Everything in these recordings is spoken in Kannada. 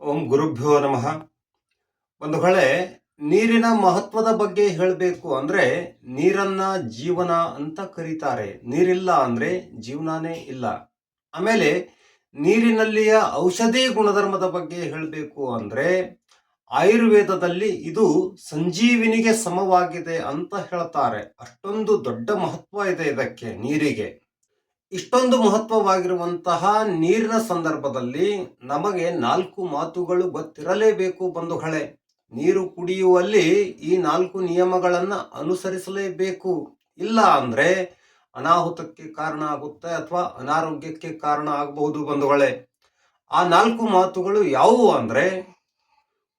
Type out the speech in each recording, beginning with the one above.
ಓಂ ಗುರುಭ್ಯೋ ನಮಃ. ಒಂದು ಹೊಳೆ ನೀರಿನ ಮಹತ್ವದ ಬಗ್ಗೆ ಹೇಳಬೇಕು ಅಂದ್ರೆ ನೀರನ್ನ ಜೀವನ ಅಂತ ಕರೀತಾರೆ. ನೀರಿಲ್ಲ ಅಂದ್ರೆ ಜೀವನನೇ ಇಲ್ಲ. ಆಮೇಲೆ ನೀರಿನಲ್ಲಿಯ ಔಷಧಿ ಗುಣಧರ್ಮದ ಬಗ್ಗೆ ಹೇಳಬೇಕು ಅಂದ್ರೆ ಆಯುರ್ವೇದದಲ್ಲಿ ಇದು ಸಂಜೀವಿನಿಗೆ ಸಮವಾಗಿದೆ ಅಂತ ಹೇಳ್ತಾರೆ. ಅಷ್ಟೊಂದು ದೊಡ್ಡ ಮಹತ್ವ ಇದೆ ಇದಕ್ಕೆ ನೀರಿಗೆ. ಇಷ್ಟೊಂದು ಮಹತ್ವವಾಗಿರುವಂತಹ ನೀರಿನ ಸಂದರ್ಭದಲ್ಲಿ ನಮಗೆ ನಾಲ್ಕು ಮಾತುಗಳು ಗೊತ್ತಿರಲೇಬೇಕು ಬಂಧುಗಳೇ. ನೀರು ಕುಡಿಯುವಲ್ಲಿ ಈ ನಾಲ್ಕು ನಿಯಮಗಳನ್ನು ಅನುಸರಿಸಲೇಬೇಕು. ಇಲ್ಲ ಅಂದರೆ ಅನಾಹುತಕ್ಕೆ ಕಾರಣ ಆಗುತ್ತೆ ಅಥವಾ ಅನಾರೋಗ್ಯಕ್ಕೆ ಕಾರಣ ಆಗಬಹುದು ಬಂಧುಗಳೇ. ಆ ನಾಲ್ಕು ಮಾತುಗಳು ಯಾವುವು ಅಂದರೆ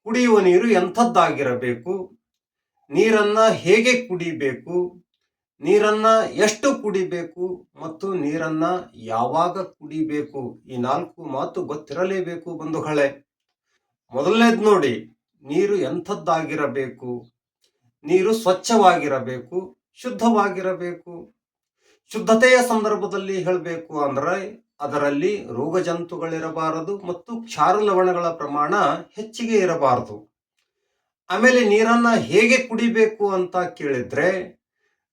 ಕುಡಿಯುವ ನೀರು ಎಂಥದ್ದಾಗಿರಬೇಕು, ನೀರನ್ನು ಹೇಗೆ ಕುಡಿಬೇಕು ನೀರನ್ನ ಎಷ್ಟು ಕುಡಿಬೇಕು ಮತ್ತು ನೀರನ್ನ ಯಾವಾಗ ಕುಡಿಬೇಕು? ಈ ನಾಲ್ಕು ಮಾತು ಗೊತ್ತಿರಲೇಬೇಕು ಬಂಧುಗಳೇ. ಮೊದಲನೇದ್ ನೋಡಿ, ನೀರು ಎಂಥದ್ದಾಗಿರಬೇಕು? ನೀರು ಸ್ವಚ್ಛವಾಗಿರಬೇಕು, ಶುದ್ಧವಾಗಿರಬೇಕು? ಶುದ್ಧತೆಯ ಸಂದರ್ಭದಲ್ಲಿ ಹೇಳಬೇಕು ಅಂದ್ರೆ, ಅದರಲ್ಲಿ ರೋಗ ಜಂತುಗಳಿರಬಾರದು ಮತ್ತು ಕ್ಷಾರ ಲವಣಗಳ ಪ್ರಮಾಣ ಹೆಚ್ಚಿಗೆ ಇರಬಾರದು. ಆಮೇಲೆ ನೀರನ್ನ ಹೇಗೆ ಕುಡಿಬೇಕು ಅಂತ ಕೇಳಿದ್ರೆ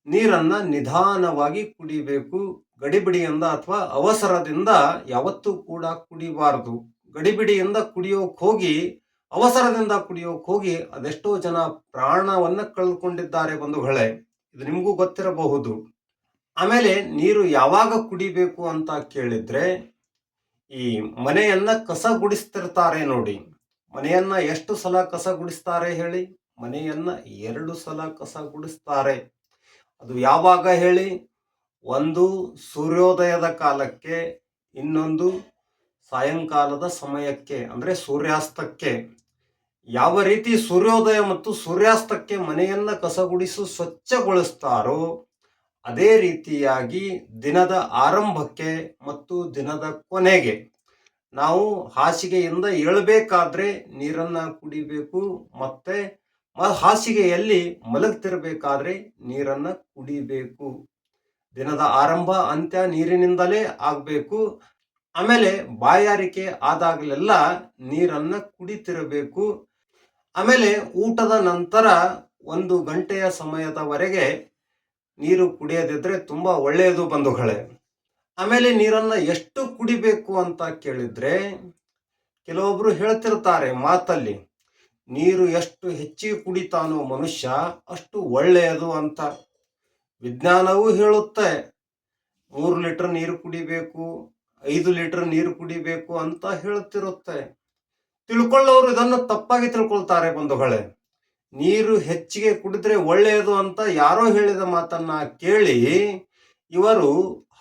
ನೀರನ್ನ ನಿಧಾನವಾಗಿ ಕುಡಿಬೇಕು. ಗಡಿಬಿಡಿಯಿಂದ ಅಥವಾ ಅವಸರದಿಂದ ಯಾವತ್ತೂ ಕೂಡ ಕುಡಿಬಾರದು. ಗಡಿಬಿಡಿಯಿಂದ ಕುಡಿಯೋಕೆ ಹೋಗಿ, ಅವಸರದಿಂದ ಕುಡಿಯೋಕೆ ಹೋಗಿ ಅದೆಷ್ಟೋ ಜನ ಪ್ರಾಣವನ್ನು ಕಳೆದುಕೊಂಡಿದ್ದಾರೆ ಬಂಧುಗಳೇ. ಇದು ನಿಮಗೂ ಗೊತ್ತಿರಬಹುದು. ಆಮೇಲೆ ನೀರು ಯಾವಾಗ ಕುಡಿಬೇಕು ಅಂತ ಕೇಳಿದ್ರೆ, ಈ ಮನೆಯನ್ನ ಕಸ ಗುಡಿಸ್ತಿರ್ತಾರೆ ನೋಡಿ. ಮನೆಯನ್ನ ಎಷ್ಟು ಸಲ ಕಸ ಗುಡಿಸ್ತಾರೆ ಹೇಳಿ? ಮನೆಯನ್ನ ಎರಡು ಸಲ ಕಸ ಗುಡಿಸ್ತಾರೆ ಅದು ಯಾವಾಗ ಹೇಳಿ? ಒಂದು ಸೂರ್ಯೋದಯದ ಕಾಲಕ್ಕೆ, ಇನ್ನೊಂದು ಸಾಯಂಕಾಲದ ಸಮಯಕ್ಕೆ, ಅಂದರೆ ಸೂರ್ಯಾಸ್ತಕ್ಕೆ. ಯಾವ ರೀತಿ ಸೂರ್ಯೋದಯ ಮತ್ತು ಸೂರ್ಯಾಸ್ತಕ್ಕೆ ಮನೆಯನ್ನ ಕಸಗುಡಿಸು ಸ್ವಚ್ಛಗೊಳಿಸ್ತಾರೋ, ಅದೇ ರೀತಿಯಾಗಿ ದಿನದ ಆರಂಭಕ್ಕೆ ಮತ್ತು ದಿನದ ಕೊನೆಗೆ. ನಾವು ಹಾಸಿಗೆಯಿಂದ ಏಳಬೇಕಾದ್ರೆ ನೀರನ್ನ ಕುಡಿಬೇಕು, ಮತ್ತೆ ಹಾಸಿಗೆಯಲ್ಲಿ ಮಲಗ್ತಿರಬೇಕಾದ್ರೆ ನೀರನ್ನ ಕುಡಿಬೇಕು. ದಿನದ ಆರಂಭ ಅಂತ್ಯ ನೀರಿನಿಂದಲೇ ಆಗಬೇಕು. ಆಮೇಲೆ ಬಾಯಾರಿಕೆ ಆದಾಗಲೆಲ್ಲ ನೀರನ್ನ ಕುಡಿತಿರಬೇಕು. ಆಮೇಲೆ ಊಟದ ನಂತರ ಒಂದು ಗಂಟೆಯ ಸಮಯದವರೆಗೆ ನೀರು ಕುಡಿಯದಿದ್ರೆ ತುಂಬ ಒಳ್ಳೆಯದು ಬಂಧುಗಳೇ. ಆಮೇಲೆ ನೀರನ್ನ ಎಷ್ಟು ಕುಡಿಬೇಕು ಅಂತ ಕೇಳಿದ್ರೆ, ಕೆಲವೊಬ್ರು ಹೇಳ್ತಿರ್ತಾರೆ ಮಾತಲ್ಲಿ ನೀರು ಎಷ್ಟು ಹೆಚ್ಚಿಗೆ ಕುಡಿತಾನೋ ಮನುಷ್ಯ ಅಷ್ಟು ಒಳ್ಳೆಯದು ಅಂತ. ವಿಜ್ಞಾನವೂ ಹೇಳುತ್ತೆ, ಮೂರು ಲೀಟರ್ ನೀರು ಕುಡಿಬೇಕು, ಐದು ಲೀಟರ್ ನೀರು ಕುಡಿಬೇಕು ಅಂತ ಹೇಳುತ್ತಿರುತ್ತೆ ತಿಳ್ಕೊಳ್ಳೋರು ಇದನ್ನು ತಪ್ಪಾಗಿ ತಿಳ್ಕೊಳ್ತಾರೆ ಬಂಧುಗಳೇ. ನೀರು ಹೆಚ್ಚಿಗೆ ಕುಡಿದ್ರೆ ಒಳ್ಳೆಯದು ಅಂತ ಯಾರೋ ಹೇಳಿದ ಮಾತನ್ನ ಕೇಳಿ ಇವರು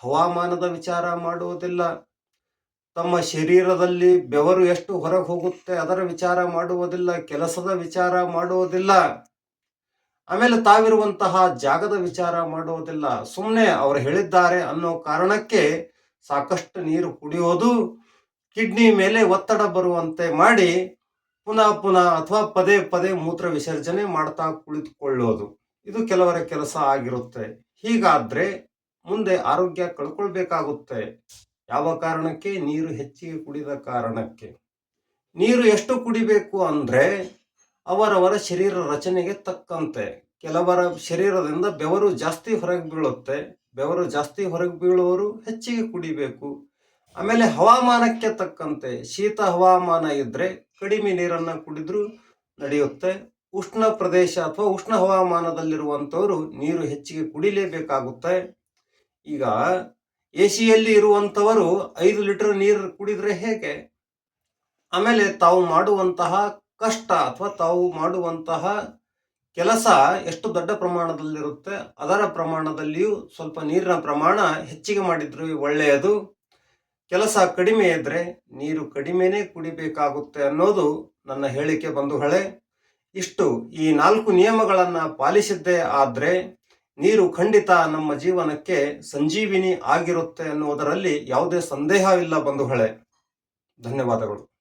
ಹವಾಮಾನದ ವಿಚಾರ ಮಾಡುವುದಿಲ್ಲ. ತಮ್ಮ ಶರೀರದಲ್ಲಿ ಬೆವರು ಎಷ್ಟು ಹೊರಗೆ ಹೋಗುತ್ತೆ ಅದರ ವಿಚಾರ ಮಾಡುವುದಿಲ್ಲ, ಕೆಲಸದ ವಿಚಾರ ಮಾಡುವುದಿಲ್ಲ. ಆಮೇಲೆ ತಾವಿರುವಂತಹ ಜಾಗದ ವಿಚಾರ ಮಾಡುವುದಿಲ್ಲ. ಸುಮ್ಮನೆ ಅವರು ಹೇಳಿದ್ದಾರೆ ಅನ್ನೋ ಕಾರಣಕ್ಕೆ ಸಾಕಷ್ಟು ನೀರು ಕುಡಿಯೋದು, ಕಿಡ್ನಿ ಮೇಲೆ ಒತ್ತಡ ಬರುವಂತೆ ಮಾಡಿ ಪುನಃ ಪುನಃ ಅಥವಾ ಪದೇ ಪದೇ ಮೂತ್ರ ವಿಸರ್ಜನೆ ಮಾಡ್ತಾ ಕುಳಿತುಕೊಳ್ಳೋದು. ಇದು ಕೆಲವರ ಕೆಲಸ ಆಗಿರುತ್ತೆ. ಹೀಗಾದ್ರೆ ಮುಂದೆ ಆರೋಗ್ಯ ಕಳ್ಕೊಳ್ಬೇಕಾಗುತ್ತೆ. ಯಾವ ಕಾರಣಕ್ಕೆ? ನೀರು ಹೆಚ್ಚಿಗೆ ಕುಡಿದ ಕಾರಣಕ್ಕೆ. ನೀರು ಎಷ್ಟು ಕುಡಿಬೇಕು ಅಂದ್ರೆ ಅವರವರ ಶರೀರ ರಚನೆಗೆ ತಕ್ಕಂತೆ. ಕೆಲವರ ಶರೀರದಿಂದ ಬೆವರು ಜಾಸ್ತಿ ಹೊರಗೆ ಬೀಳುತ್ತೆ. ಬೆವರು ಜಾಸ್ತಿ ಹೊರಗೆ ಬೀಳುವವರು ಹೆಚ್ಚಿಗೆ ಕುಡಿಬೇಕು. ಆಮೇಲೆ ಹವಾಮಾನಕ್ಕೆ ತಕ್ಕಂತೆ. ಶೀತ ಹವಾಮಾನ ಇದ್ದರೆ ಕಡಿಮೆ ನೀರನ್ನ ಕುಡಿದ್ರೂ ನಡೆಯುತ್ತೆ. ಉಷ್ಣ ಪ್ರದೇಶ ಅಥವಾ ಉಷ್ಣ ಹವಾಮಾನದಲ್ಲಿರುವಂಥವರು ನೀರು ಹೆಚ್ಚಿಗೆ ಕುಡಿಲೇಬೇಕಾಗುತ್ತೆ. ಈಗ ಎ ಸಿಯಲ್ಲಿ ಇರುವಂಥವರು ಐದು ಲೀಟರ್ ನೀರು ಕುಡಿದ್ರೆ ಹೇಗೆ? ಆಮೇಲೆ ತಾವು ಮಾಡುವಂತಹ ಕಷ್ಟ ಅಥವಾ ತಾವು ಮಾಡುವಂತಹ ಕೆಲಸ ಎಷ್ಟು ದೊಡ್ಡ ಪ್ರಮಾಣದಲ್ಲಿರುತ್ತೆ, ಅದರ ಪ್ರಮಾಣದಲ್ಲಿಯೂ ಸ್ವಲ್ಪ ನೀರಿನ ಪ್ರಮಾಣ ಹೆಚ್ಚಿಗೆ ಮಾಡಿದ್ರು ಒಳ್ಳೆಯದು. ಕೆಲಸ ಕಡಿಮೆ ಇದ್ದರೆ ನೀರು ಕಡಿಮೆನೇ ಕುಡಿಬೇಕಾಗುತ್ತೆ ಅನ್ನೋದು ನನ್ನ ಹೇಳಿಕೆ ಬಂಧುಗಳೇ. ಇಷ್ಟು ಈ ನಾಲ್ಕು ನಿಯಮಗಳನ್ನು ಪಾಲಿಸಿದ್ದೇ ಆದ್ರೆ ನೀರು ಖಂಡಿತ ನಮ್ಮ ಜೀವನಕ್ಕೆ ಸಂಜೀವಿನಿ ಆಗಿರುತ್ತೆ ಅನ್ನುವುದರಲ್ಲಿ ಯಾವುದೇ ಸಂದೇಹವಿಲ್ಲ ಬಂಧುಗಳೇ. ಧನ್ಯವಾದಗಳು.